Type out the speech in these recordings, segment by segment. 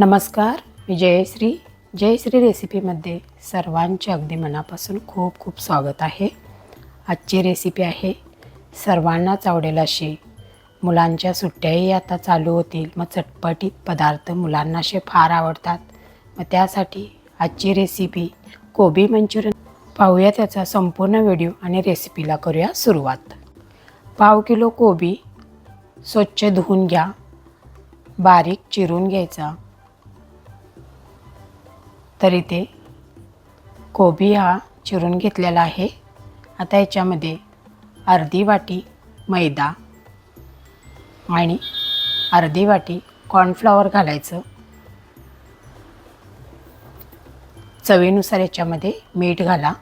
नमस्कार मी जयश्री. जयश्री रेसिपीमध्ये सर्वांचे अगदी मनापासून खूप खूप स्वागत आहे. आजची रेसिपी आहे सर्वांनाच आवडेल अशी. मुलांच्या सुट्ट्याही आता चालू होतील. मग चटपटीत पदार्थ मुलांना असे फार आवडतात. मग त्यासाठी आजची रेसिपी कोबी मंचुरियन. पाहूया त्याचा संपूर्ण व्हिडिओ आणि रेसिपीला करूया सुरुवात. पाव किलो कोबी स्वच्छ धुवून घ्या. बारीक चिरून घ्यायचा. तर इथे कोबी हा चिरून घेतलेला आहे. आता याच्यामध्ये अर्धी वाटी मैदा आणि अर्धी वाटी कॉर्नफ्लॉवर घालायचं. चवीनुसार याच्यामध्ये मीठ घाला.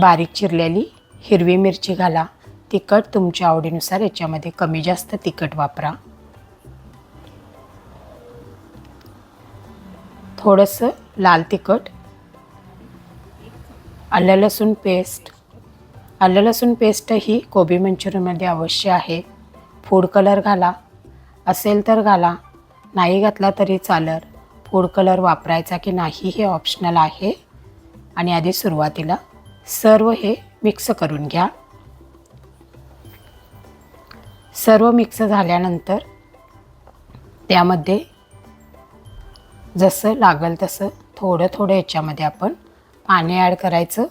बारीक चिरलेली हिरवी मिरची घाला. तिखट तुमच्या आवडीनुसार याच्यामध्ये कमी जास्त तिखट वापरा. थोडंसं लाल तिखट आलं लसूण पेस्ट. आलं लसूण पेस्ट ही कोबी मंचुरियनमध्ये अवश्य आहे. फूड कलर घाला. असेल तर घाला. नाही घातला तरी चालर. फूड कलर वापरायचा की नाही हे ऑप्शनल आहे. आणि आधी सुरुवातीला सर्व हे मिक्स करून घ्या. सर्व मिक्स झाल्यानंतर त्यामध्ये जसं लागल तसं थोडं थोडं याच्यामध्ये आपण पाणी ॲड करायचं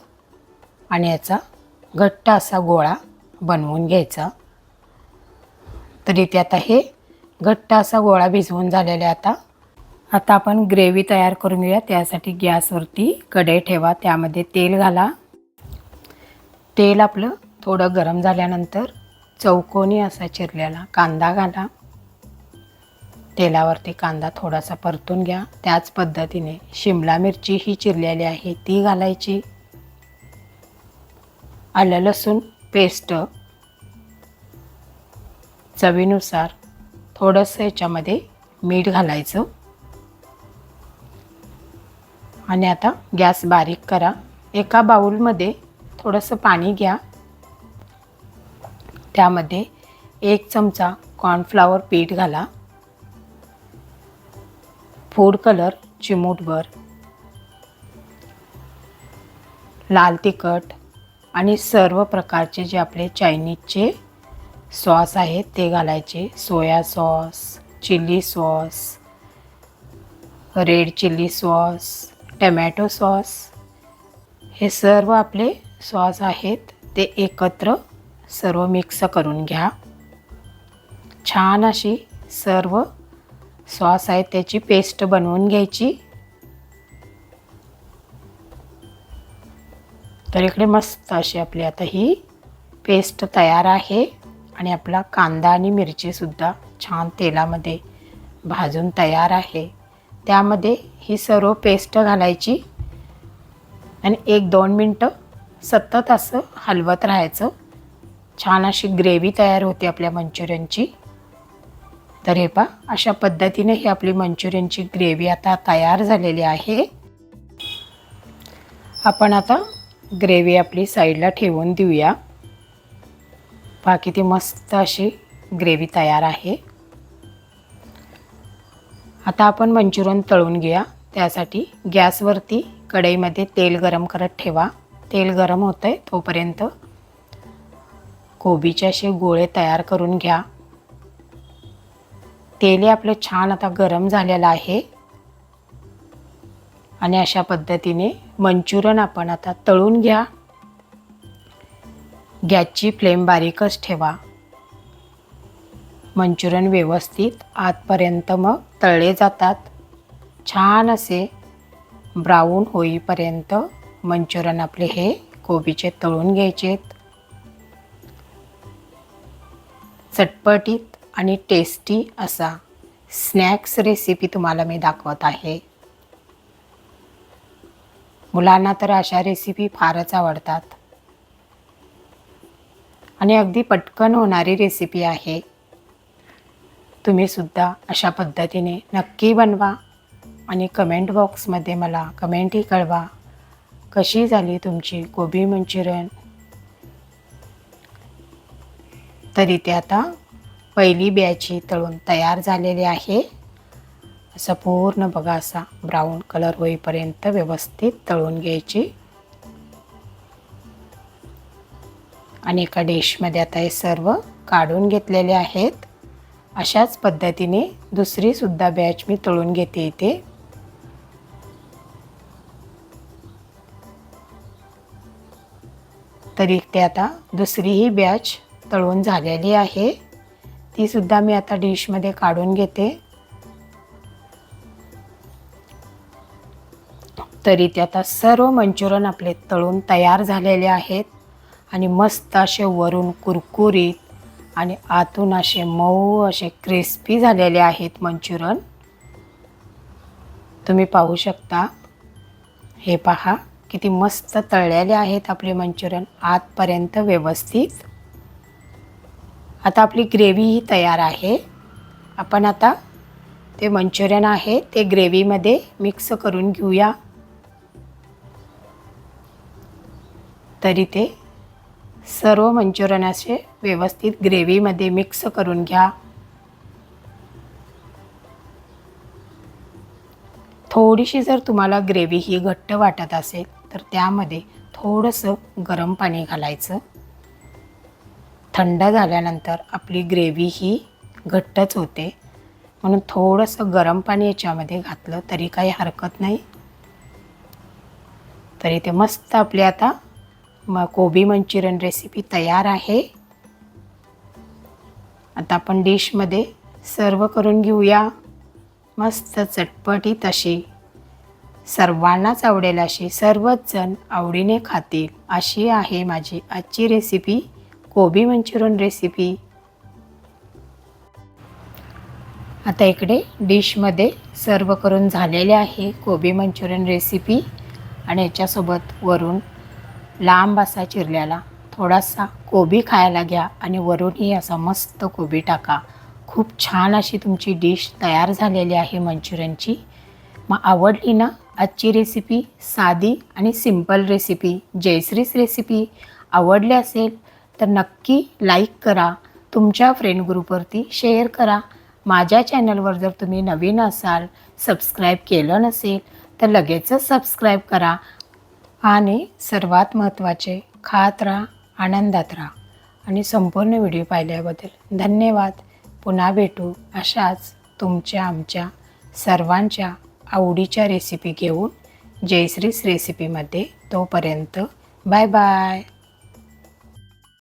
आणि याचा घट्ट असा गोळा बनवून घ्यायचा. तर इथे आता हे घट्ट असा गोळा भिजवून झालेला आहे आता. आता आपण ग्रेव्ही तयार करून घेऊया. त्यासाठी गॅसवरती कढई ठेवा. त्यामध्ये तेल घाला. तेल आपलं थोडं गरम झाल्यानंतर चौकोनी असा चिरलेला कांदा घाला. तेलावरती कांदा थोडासा परतून घ्या. त्याच पद्धतीने शिमला मिरची ही चिरलेली आहे ती घालायची. आलं लसूण पेस्ट चवीनुसार थोडंसं याच्यामध्ये मीठ घालायचं. आणि आता गॅस बारीक करा. एका बाऊलमध्ये थोडंसं पाणी घ्या. त्यामध्ये एक चमचा कॉर्नफ्लावर पीठ घाला. फूड कलर चिमूटभर. लाल तिखट आणि सर्व प्रकारचे जे आपले चायनीजचे सॉस आहेत ते घालायचे. Soya sauce chilli sauce red chilli sauce tomato sauce. हे सर्व आपले सॉस आहेत ते एकत्र सर्व मिक्स करून घ्या. छान अशी सर्व सॉस आहे त्याची पेस्ट बनवून घ्यायची. तर इकडे मस्त अशी आपली आता ही पेस्ट तयार आहे आणि आपला कांदा आणि मिरचीसुद्धा छान तेलामध्ये भाजून तयार आहे. त्यामध्ये ही सर्व पेस्ट घालायची आणि एक दोन मिनटं सतत असं हलवत राहायचं. छान अशी ग्रेव्ही तयार होते आपल्या मंचुरियनची. तर हे पा अशा पद्धतीने ही आपली मंचुरियनची ग्रेव्ही आता तयार झालेली आहे. आपण आता ग्रेव्ही आपली साईडला ठेवून देऊया. पहा किती मस्त अशी ग्रेव्ही तयार आहे. आता आपण मंचुरियन तळून घेऊया. त्यासाठी गॅसवरती कढईमध्ये तेल गरम करत ठेवा. तेल गरम होतं आहे तोपर्यंत कोबीचे असे गोळे तयार करून घ्या. तेल आपलं छान आता गरम झालेलं आहे. आणि अशा पद्धतीने मंचुरन आपण आता तळून घ्या. गॅसची फ्लेम बारीकच ठेवा. मंचुरियन व्यवस्थित आतपर्यंत मग तळले जातात. छान असे ब्राऊन होईपर्यंत मंचुरियन आपले हे कोबीचे तळून घ्यायचेत. चटपटीत आणि टेस्टी असा स्नॅक्स रेसिपी तुम्हाला मी दाखवत आहे. मुलांना तर अशा रेसिपी फारच आवडतात. आणि अगदी पटकन होणारी रेसिपी आहे. तुम्हीसुद्धा अशा पद्धतीने नक्की बनवा आणि कमेंट बॉक्समध्ये मला कमेंटही कळवा. कशी झाली तुमची कोबी मंचुरियन? तर इथे आता पहिली बॅच ही तळून तयार झालेली आहे. असं पूर्ण बघा असा ब्राऊन कलर होईपर्यंत व्यवस्थित तळून घ्यायची. आणि एका डिशमध्ये आता हे सर्व काढून घेतलेले आहेत. अशाच पद्धतीने दुसरीसुद्धा बॅच मी तळून घेते इथे. तर इथे आता दुसरीही बॅच तळून झालेली आहे. ती सुद्धा मी आता डिशमध्ये काढून घेते. तरी ते आता सर्व मंचुरन आपले तळून तयार झालेले आहेत आणि मस्त असे वरून कुरकुरीत आणि आतून असे मऊ असे क्रिस्पी झालेले आहेत मंचुरन तुम्ही पाहू शकता. हे पहा किती मस्त तळलेले आहेत आपले मंचुरियन आतपर्यंत व्यवस्थित. आता आपली ग्रेव्ही ही तयार आहे. आपण आता ते मंचुरियन आहे ते ग्रेव्हीमध्ये मिक्स करून घेऊया. तरी ते सर्व मंचुरियन असे व्यवस्थित ग्रेव्हीमध्ये मिक्स करून घ्या. थोडीशी जर तुम्हाला ग्रेव्ही ही घट्ट वाटत असेल तर त्यामध्ये थोडंसं गरम पाणी घालायचं. थंड झाल्यानंतर आपली ग्रेव्ही ही घट्टच होते. म्हणून थोडंसं गरम पाणी याच्यामध्ये घातलं तरी काही हरकत नाही. तरी ते मस्त आपली आता म कोबी मंचुरियन रेसिपी तयार आहे. आता आपण डिशमध्ये सर्व करून घेऊया. मस्त चटपटीत अशी सर्वांनाच आवडेल अशी. सर्वच जण आवडीने खातील. अशी आहे माझी आजची रेसिपी कोबी मंचुरियन रेसिपी आता इकडे डिशमध्ये सर्व करून झालेले आहे कोबी मंचुरियन रेसिपी आणि याच्यासोबत वरून लांब असा चिरल्याला थोडासा कोबी खायला घ्या आणि वरूनही असा मस्त कोबी टाका. खूप छान अशी तुमची डिश तयार झालेली आहे मंचुरियनची. मग आवडली ना आजची रेसिपी साधी आणि सिंपल रेसिपी जयश्रीच रेसिपी आवडली असेल तर नक्की लाईक करा. तुमच्या फ्रेंड ग्रुपवरती शेअर करा. माझ्या चॅनलवर जर तुम्ही नवीन असाल सबस्क्राईब केलं नसेल तर लगेचच सबस्क्राईब करा. आणि सर्वात महत्त्वाचे खात राहा आनंदात राहा. आणि संपूर्ण व्हिडिओ पाहिल्याबद्दल धन्यवाद. पुन्हा भेटू अशाच तुमच्या आमच्या सर्वांच्या आवडीच्या रेसिपी घेऊन. जयश्रीस रेसिपीमध्ये तोपर्यंत बाय बाय